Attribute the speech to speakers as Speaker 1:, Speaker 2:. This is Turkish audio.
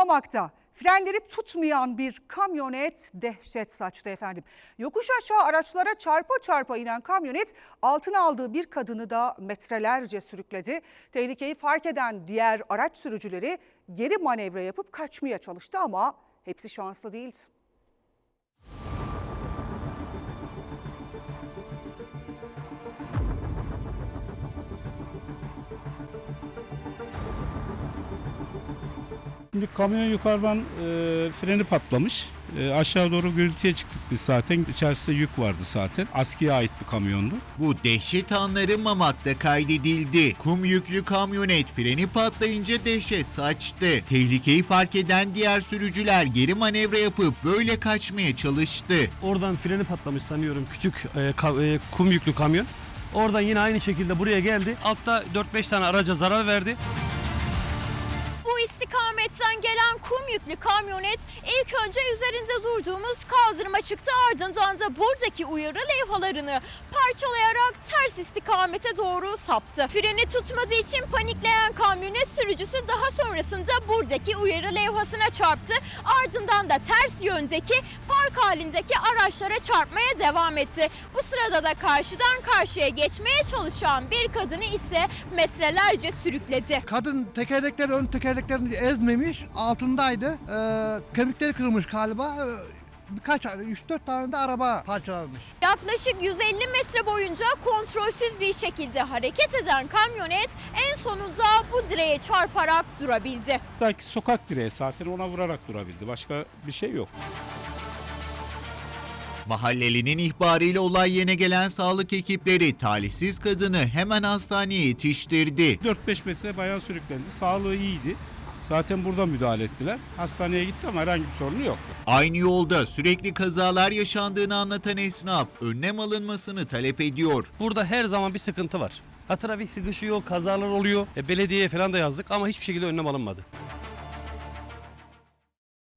Speaker 1: Mamak'ta frenleri tutmayan bir kamyonet dehşet saçtı efendim. Yokuş aşağı araçlara çarpa çarpa inen kamyonet altına aldığı bir kadını da metrelerce sürükledi. Tehlikeyi fark eden diğer araç sürücüleri geri manevra yapıp kaçmaya çalıştı ama hepsi şanslı değildi.
Speaker 2: Şimdi kamyon yukarıdan e, freni patlamış. E, aşağı doğru gürültüye çıktık biz zaten. İçerisinde yük vardı zaten. Askiye ait bir kamyondu.
Speaker 3: Bu dehşet anları Mamak'ta kaydedildi. Kum yüklü kamyonet freni patlayınca dehşet saçtı. Tehlikeyi fark eden diğer sürücüler geri manevra yapıp böyle kaçmaya çalıştı.
Speaker 4: Oradan freni patlamış sanıyorum küçük e, ka- e, kum yüklü kamyon. Oradan yine aynı şekilde buraya geldi. Altta 4-5 tane araca zarar verdi.
Speaker 5: Bu istikametten gelen kum yüklü kamyonet ilk önce üzerinde durduğumuz kaldırıma çıktı ardından da buradaki uyarı levhalarını parçalayarak ters istikamete doğru saptı. Freni tutmadığı için panikleyen kamyonet sürücüsü daha sonrasında buradaki uyarı levhasına çarptı. Ardından da ters yöndeki park halindeki araçlara çarpmaya devam etti. Bu sırada da karşıdan karşıya geçmeye çalışan bir kadını ise metrelerce sürükledi.
Speaker 6: Kadın tekerlekleri ön tekerleklerini ezmemiş, altındaydı. Ee, kemikleri kırılmış galiba. Ee, Birkaç, 3-4 tane de araba parçalanmış.
Speaker 5: Yaklaşık 150 metre boyunca kontrolsüz bir şekilde hareket eden kamyonet en sonunda bu direğe çarparak durabildi.
Speaker 2: Belki sokak direği zaten ona vurarak durabildi. Başka bir şey yok.
Speaker 3: Mahallelinin ihbarıyla olay yerine gelen sağlık ekipleri talihsiz kadını hemen hastaneye yetiştirdi.
Speaker 2: 4-5 metre bayan sürüklendi. Sağlığı iyiydi. Zaten burada müdahale ettiler. Hastaneye gitti ama herhangi bir sorunu yoktu.
Speaker 3: Aynı yolda sürekli kazalar yaşandığını anlatan esnaf önlem alınmasını talep ediyor.
Speaker 4: Burada her zaman bir sıkıntı var. Ha trafik sıkışıyor, kazalar oluyor. E, belediyeye falan da yazdık ama hiçbir şekilde önlem alınmadı.